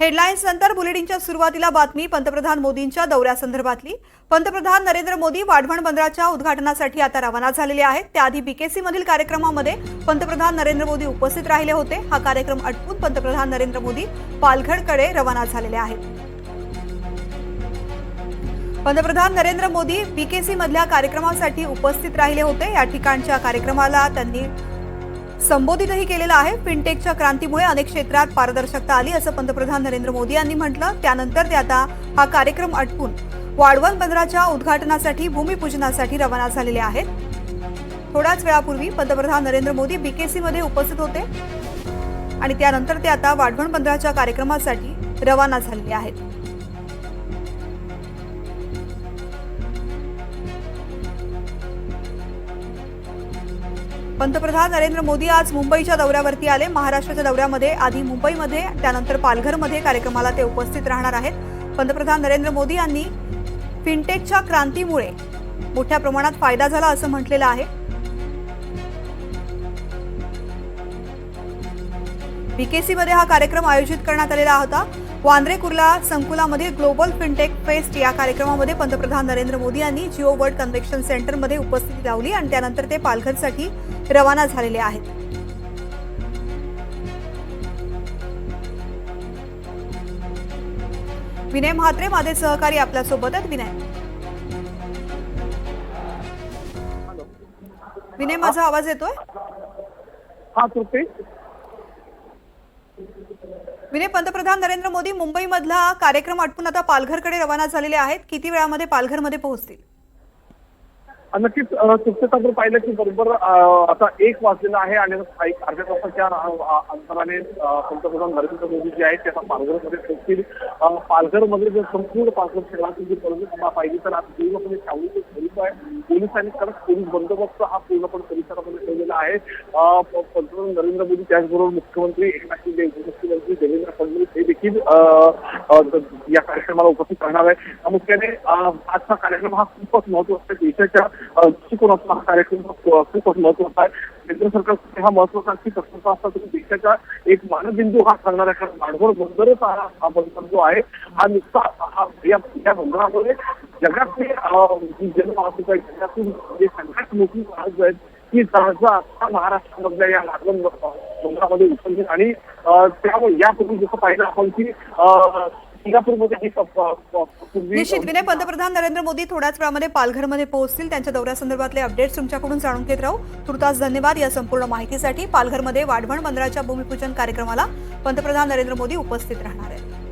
Headlines नंतर बुलेटिनच्या सुरुवातीला बातमी पंतप्रधान मोदींच्या दौऱ्यासंदर्भातली पंतप्रधान नरेंद्र मोदी वाढवण बंदराच्या उद्घाटनासाठी आता रवाना झालेले आहेत. त्याआधी बीकेसी मधील कार्यक्रमामध्ये पंतप्रधान नरेंद्र मोदी उपस्थित राहिले होते. हा कार्यक्रम आटपून पंतप्रधान नरेंद्र मोदी पालघरकडे रवाना झालेले आहेत. पंतप्रधान नरेंद्र मोदी बीकेसी मधल्या कार्यक्रमासाठी उपस्थित राहिले होते. या ठिकाणच्या कार्यक्रमाला त्यांनी संबोधितही केलेलं आहे. फिनटेकच्या क्रांतीमुळे अनेक क्षेत्रात पारदर्शकता आली असं पंतप्रधान नरेंद्र मोदी यांनी म्हटलं. त्यानंतर ते आता हा कार्यक्रम अटकून वाढवण बंदराच्या उद्घाटनासाठी भूमिपूजनासाठी रवाना झालेले आहेत. थोड्याच वेळापूर्वी पंतप्रधान नरेंद्र मोदी बीकेसी मध्ये उपस्थित होते. आणि त्यानंतर ते आता वाढवण बंदराच्या कार्यक्रमासाठी रवाना झालेले आहेत. पंतप्रधान नरेंद्र मोदी आज मुंबईच्या दौऱ्यावरती आले. महाराष्ट्राच्या दौऱ्यामध्ये आधी मुंबईमध्ये त्यानंतर पालघरमध्ये कार्यक्रमाला ते उपस्थित राहणार आहेत. पंतप्रधान नरेंद्र मोदी यांनी फिनटेकच्या क्रांतीमुळे मोठ्या प्रमाणात फायदा झाला असं म्हटलेलं आहे. बीकेसीमध्ये हा कार्यक्रम आयोजित करण्यात आलेला होता. वांद्रे कुर्ला संकुलामधील ग्लोबल फिनटेक फेस्ट या कार्यक्रमामध्ये पंतप्रधान नरेंद्र मोदी यांनी जिओ वर्ल्ड कन्व्हेक्शन सेंटरमध्ये उपस्थिती लावली आणि त्यानंतर ते पालघरसाठी रवाना झालेले आहेत. विनय म्हात्रे माझे सहकारी आपल्यासोबत आहेत विनय. विनय माझा आवाज येतोय? हा विनय पंतप्रधान नरेंद्र मोदी मुंबईमधला कार्यक्रम आटपून आता पालघरकडे रवाना झालेले आहेत. किती वेळामध्ये पालघरमध्ये पोहोचतील? नक्कीच अ, पाहिलं की बरोबर आता एक वाजलेला आहे आणि एक अर्ध्या तासाच्या अंतराने पंतप्रधान नरेंद्र मोदी जे आहेत ते आता पालघरमध्ये पोहोचतील. पालघरमध्ये जर संपूर्ण पालघर शहराची जी परिस्थिती पाहिली तर आता पूर्णपणे छावणीचे स्वरूप आहे. पोलिसांनी कडक पोलीस बंदोबस्त हा पूर्णपणे परिसरामध्ये ठेवलेला आहे. पंतप्रधान नरेंद्र मोदी त्याचबरोबर मुख्यमंत्री एकनाथ शिंदे उपस्थित देखील या कार्यक्रमाला उपस्थित राहणार आहे. प्रामुख्याने आजचा कार्यक्रम हा खूपच महत्त्वाचा आहे. देशाच्या दृष्टिकोनातून हा कार्यक्रम खूपच महत्त्वाचा आहे. केंद्र सरकार हा महत्त्वाचा प्रकल्प असला तरी देशाचा एक मानबिंदू हा ठरणार आहे कारण वाढवड बंदरच हा बंदर जो आहे. हा नुसता हा या बंदरामुळे जगातली जी जनवाहतूक आहे जगातून जे सगळ्यात मोठी जहाज आहेत ती जहाज आता महाराष्ट्रामधल्या या लागवण बंदरामध्ये उतरली आणि त्यामुळे यापूर्वी जसं पाहिलं आपण की सिंगापूरमध्ये निश्चित. विनय पंतप्रधान नरेंद्र मोदी थोड्याच वेळामध्ये पालघरमध्ये पोहोचतील. त्यांच्या दौऱ्यासंदर्भातले अपडेट्स तुमच्याकडून जाणून घेत राहू. तुर्तास धन्यवाद या संपूर्ण माहितीसाठी. पालघरमध्ये वाढवण बंदराच्या भूमिपूजन कार्यक्रमाला पंतप्रधान नरेंद्र मोदी उपस्थित राहणार आहेत.